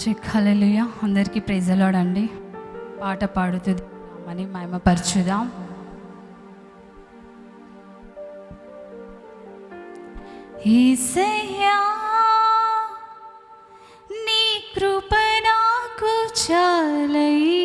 చెక్కలలుయ అందరికీ ప్రైజలాడండి పాట పాడుతుంది అని మహిమపరచుదాం. ఈసయ్యా నీ కృప నాకు చాలయ్యా.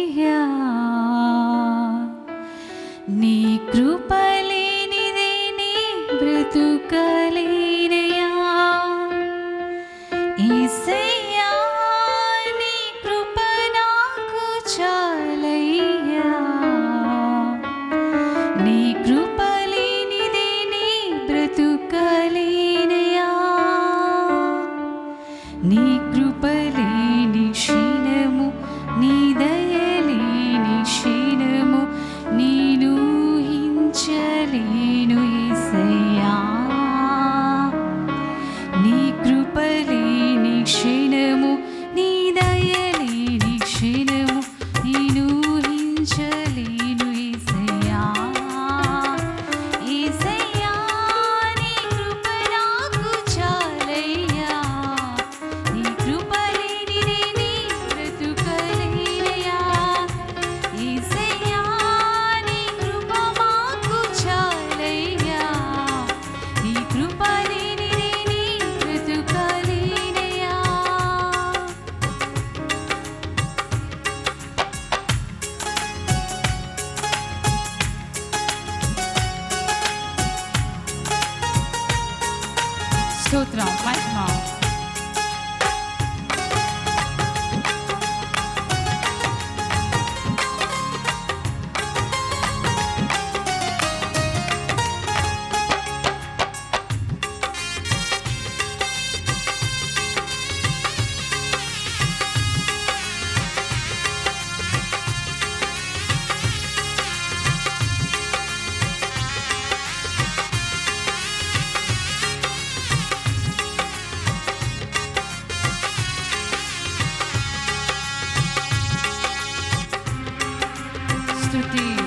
to deep.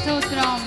స్తోత్రం